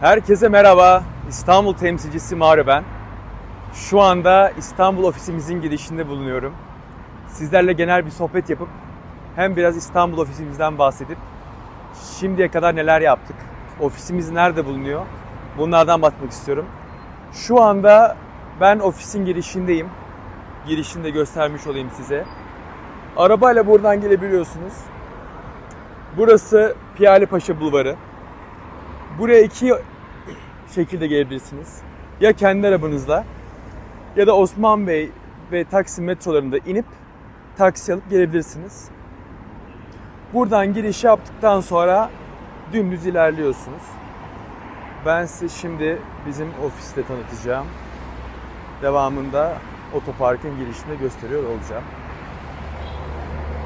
Herkese merhaba. İstanbul temsilcisi Mağrı ben. Şu anda İstanbul ofisimizin girişinde bulunuyorum. Sizlerle genel bir sohbet yapıp hem biraz İstanbul ofisimizden bahsedip şimdiye kadar neler yaptık, ofisimiz nerede bulunuyor bunlardan bahsetmek istiyorum. Şu anda ben ofisin girişindeyim. Girişini de göstermiş olayım size. Arabayla buradan gelebiliyorsunuz. Burası Piyale Paşa Bulvarı. Buraya iki şekilde gelebilirsiniz. Ya kendi arabanızla ya da Osman Bey ve Taksim metrolarında inip taksi alıp gelebilirsiniz. Buradan giriş yaptıktan sonra dümdüz ilerliyorsunuz. Ben size şimdi bizim ofiste tanıtacağım. Devamında otoparkın girişinde gösteriyor olacağım.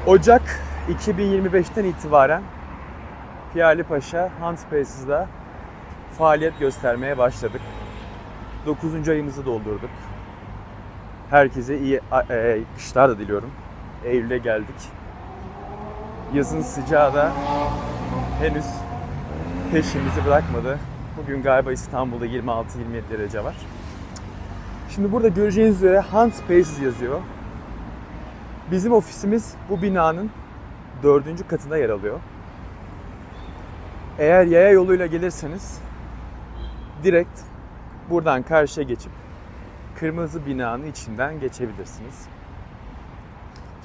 Ocak 2025'ten itibaren Piyali Paşa Hunt Spaces'da faaliyet göstermeye başladık. 9. ayımızı doldurduk. Herkese iyi e, kışlar da diliyorum. Eylül'e geldik. Yazın sıcağı da henüz peşimizi bırakmadı. Bugün galiba İstanbul'da 26-27 derece var. Şimdi burada göreceğiniz üzere Hunt Spaces yazıyor. Bizim ofisimiz bu binanın dördüncü katında yer alıyor. Eğer yaya yoluyla gelirseniz direkt buradan karşıya geçip kırmızı binanın içinden geçebilirsiniz.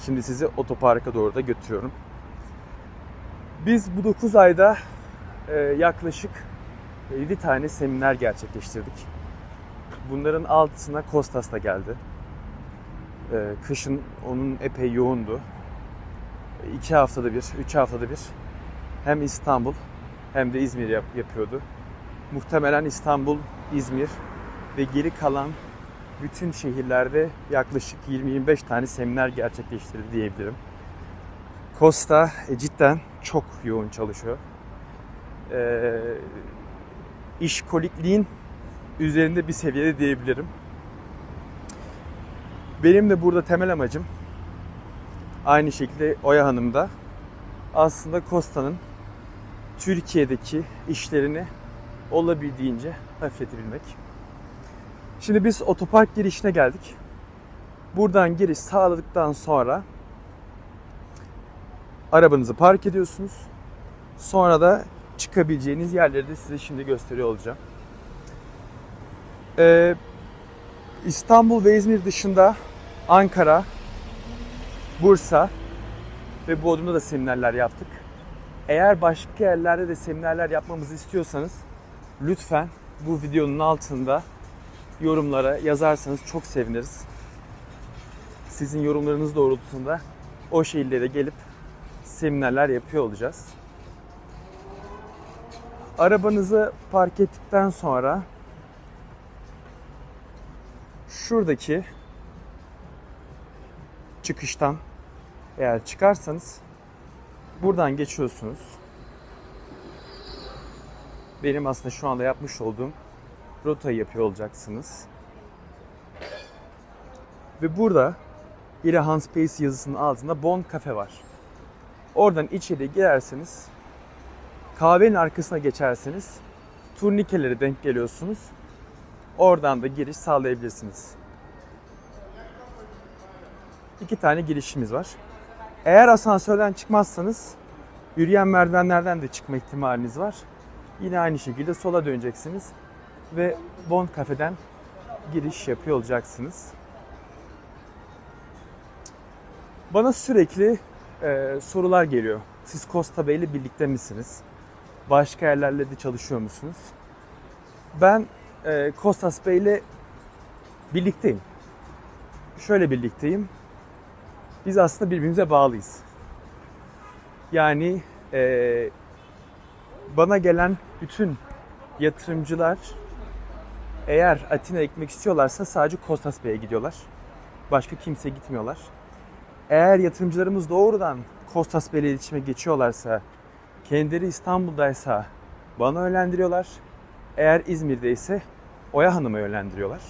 Şimdi sizi otoparka doğru da götürüyorum. Biz bu 9 ayda e, yaklaşık 7 tane seminer gerçekleştirdik. Bunların altısına Kostas da geldi. E, kışın onun epey yoğundu. 2 haftada bir, 3 haftada bir hem İstanbul hem de İzmir yap- yapıyordu. Muhtemelen İstanbul, İzmir ve geri kalan bütün şehirlerde yaklaşık 20-25 tane seminer gerçekleştirdi diyebilirim. Costa e, cidden çok yoğun çalışıyor. Ee, işkolikliğin üzerinde bir seviyede diyebilirim. Benim de burada temel amacım aynı şekilde Oya Hanım da aslında Costa'nın Türkiye'deki işlerini olabildiğince hafifletebilmek. Şimdi biz otopark girişine geldik. Buradan giriş sağladıktan sonra arabanızı park ediyorsunuz. Sonra da çıkabileceğiniz yerleri de size şimdi gösteriyor olacağım. Ee, İstanbul ve İzmir dışında Ankara, Bursa ve Bodrum'da da seminerler yaptık. Eğer başka yerlerde de seminerler yapmamızı istiyorsanız lütfen bu videonun altında yorumlara yazarsanız çok seviniriz. Sizin yorumlarınız doğrultusunda o şehirlere gelip seminerler yapıyor olacağız. Arabanızı park ettikten sonra şuradaki çıkıştan eğer çıkarsanız buradan geçiyorsunuz. Benim aslında şu anda yapmış olduğum rotayı yapıyor olacaksınız. Ve burada İlhan Space yazısının altında Bond Cafe var. Oradan içeri girerseniz kahvenin arkasına geçerseniz turnikelere denk geliyorsunuz. Oradan da giriş sağlayabilirsiniz. İki tane girişimiz var. Eğer asansörden çıkmazsanız yürüyen merdivenlerden de çıkma ihtimaliniz var. Yine aynı şekilde sola döneceksiniz ve Bond kafeden giriş yapıyor olacaksınız. Bana sürekli e, sorular geliyor. Siz Costa Bey ile birlikte misiniz? Başka yerlerle de çalışıyor musunuz? Ben e, Kostas Bey ile birlikteyim. Şöyle birlikteyim. Biz aslında birbirimize bağlıyız. Yani e, bana gelen bütün yatırımcılar eğer Atina ekmek istiyorlarsa sadece Kostas Bey'e gidiyorlar. Başka kimseye gitmiyorlar. Eğer yatırımcılarımız doğrudan Kostas Bey'le iletişime geçiyorlarsa, kendileri İstanbul'daysa bana yönlendiriyorlar. Eğer İzmir'deyse Oya Hanım'a yönlendiriyorlar.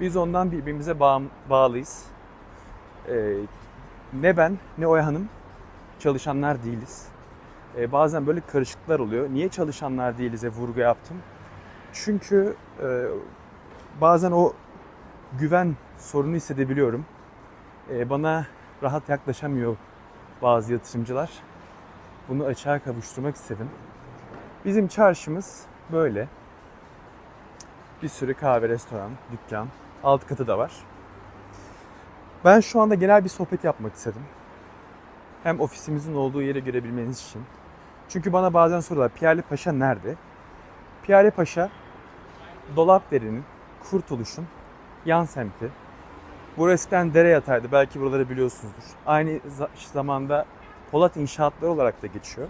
Biz ondan birbirimize bağ- bağlıyız. Ee, ne ben ne Oya Hanım çalışanlar değiliz. Ee, bazen böyle karışıklar oluyor. Niye çalışanlar değiliz'e vurgu yaptım. Çünkü e, bazen o güven sorunu hissedebiliyorum. E, bana rahat yaklaşamıyor bazı yatırımcılar. Bunu açığa kavuşturmak istedim. Bizim çarşımız böyle. Bir sürü kahve, restoran, dükkan, alt katı da var. Ben şu anda genel bir sohbet yapmak istedim. Hem ofisimizin olduğu yeri görebilmeniz için. Çünkü bana bazen soruyorlar Piyale Paşa nerede? Piyale Paşa Dolapdere'nin, Kurtuluş'un yan semti. Burası eskiden dere yataydı. Belki buraları biliyorsunuzdur. Aynı za- zamanda Polat İnşaatları olarak da geçiyor.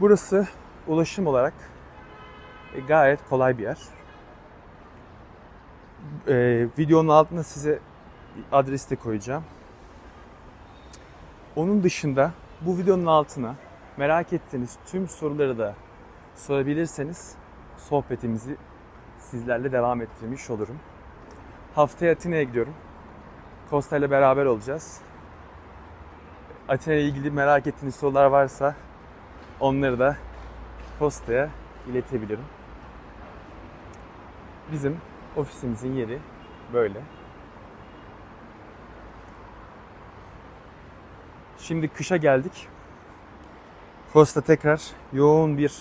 Burası ulaşım olarak e, gayet kolay bir yer. Ee, videonun altına size adresi de koyacağım. Onun dışında bu videonun altına merak ettiğiniz tüm soruları da sorabilirseniz sohbetimizi sizlerle devam ettirmiş olurum. Haftaya Atina'ya gidiyorum. Costa ile beraber olacağız. Atina ile ilgili merak ettiğiniz sorular varsa onları da Costa'ya iletebilirim. Bizim ofisimizin yeri böyle. Şimdi kışa geldik. Costa tekrar yoğun bir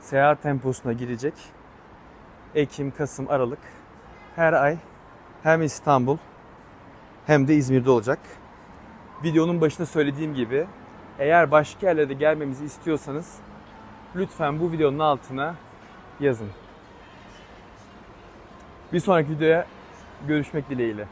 seyahat temposuna girecek. Ekim, Kasım, Aralık her ay hem İstanbul hem de İzmir'de olacak. Videonun başında söylediğim gibi eğer başka yerlere gelmemizi istiyorsanız lütfen bu videonun altına yazın. Bir sonraki videoya görüşmek dileğiyle.